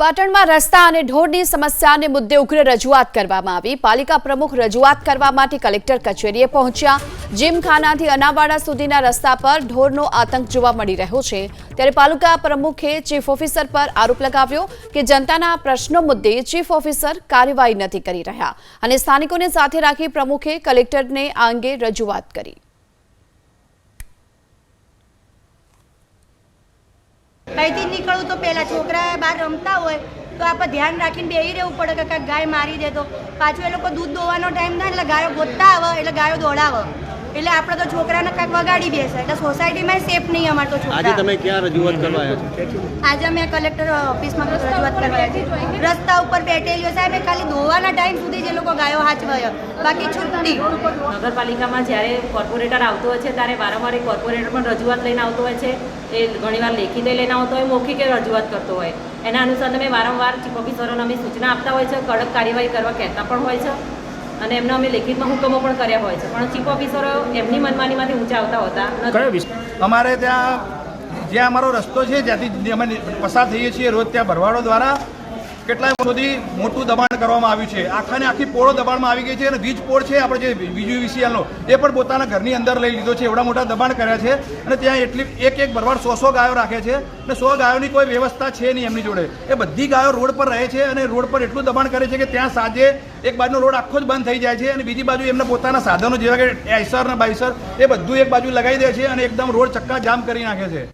પાટણમાં રસ્તા અને ઢોરની સમસ્યાને મુદ્દે ઉગ્ર રજૂઆત કરવામાં આવી. પાલિકા પ્રમુખ રજૂઆત કરવા માટે કલેક્ટર કચેરીએ પહોંચ્યા. જીમખાનાથી અનાવાડા સુધીના રસ્તા પર ઢોરનો આતંક જોવા મળી રહ્યો છે. ત્યારે પાલિકા પ્રમુખે ચીફ ઓફિસર પર આરોપ લગાવ્યો કે જનતાના પ્રશ્નો મુદ્દે ચીફ ઓફિસર કાર્યવાહી નથી કરી રહ્યા. અને સ્થાનિકોને સાથે રાખી પ્રમુખે કલેક્ટરને આ અંગે રજૂઆત કરી. અહીંથી નીકળું તો પહેલાં છોકરા બહાર રમતા હોય તો આપણે ધ્યાન રાખીને બેહી રહેવું પડે કે કાંઈક ગાય મારી દે તો. પાછું એ લોકો દૂધ દોવાનો ટાઈમ થાય એટલે ગાયો ગોતતા આવે, એટલે ગાયો દોડાવે. એટલે આપણે તો છોકરાને કાંઈક વગાડી બેસે એટલે સોસાયટીમાં સેફ નહીં અમારે તો આજે છોકરા. તમે ક્યાં રજૂઆત કરવા આવ્યા છો? આજે અમે કલેક્ટર ઓફિસમાં રજૂઆત કરવા આવી હતી. રસ્તા ઉપર બેઠેલીઓ સાહેબ એ ખાલી ધોવાના ટાઈમ સુધી જે લોકો ગાયો હાચવાય. બાકી છૂટતી. નગરપાલિકામાં જ્યારે કોર્પોરેટર આવતો હોય છે ત્યારે વારંવાર એ કોર્પોરેટર પણ રજૂઆત લઈને આવતો હોય છે. એ ઘણીવાર લેખિતે લઈને આવતો હોય મૌખિકે રજૂઆત કરતો હોય. એના અનુસાર તમે વારંવાર ચીફ ઓફિસરોને અમે સૂચના આપતા હોય છે કડક કાર્યવાહી કરવા કહેતા પણ હોય છે. અને એમના અમે લેખિતમાં હુકમો પણ કર્યા હોય છે. પણ ચીફ ઓફિસરો એમની મનમાનીમાંથી ઊંચા આવતા હોતા અમારે ત્યાં જ્યાં અમારો રસ્તો છે જ્યાંથી અમે પસાર થઈએ છીએ રોજ ત્યાં ભરવાડો દ્વારા કેટલાય સુધી મોટું દબાણ કરવામાં આવ્યું છે. આખાને આખી પોળો દબાણમાં આવી ગઈ છે અને વીજ પોળ છે આપણે જે બીજું વિસીએલનો એ પણ પોતાના ઘરની અંદર લઈ લીધો છે. એવડા મોટા દબાણ કર્યા છે અને ત્યાં એટલી એક એક ભરવાડ સો સો ગાયો રાખે છે અને સો ગાયોની કોઈ વ્યવસ્થા છે નહીં એમની જોડે. એ બધી ગાયો રોડ પર રહે છે અને રોડ પર એટલું દબાણ કરે છે કે ત્યાં સાંજે એક બાજુનો રોડ આખો જ બંધ થઈ જાય છે અને બીજી બાજુ એમના પોતાના સાધનો, જેવા કે એસર ને બાઈસર એ બધું એક બાજુ લગાવી દે છે અને એકદમ રોડ ચક્કા જામ કરી નાખે છે.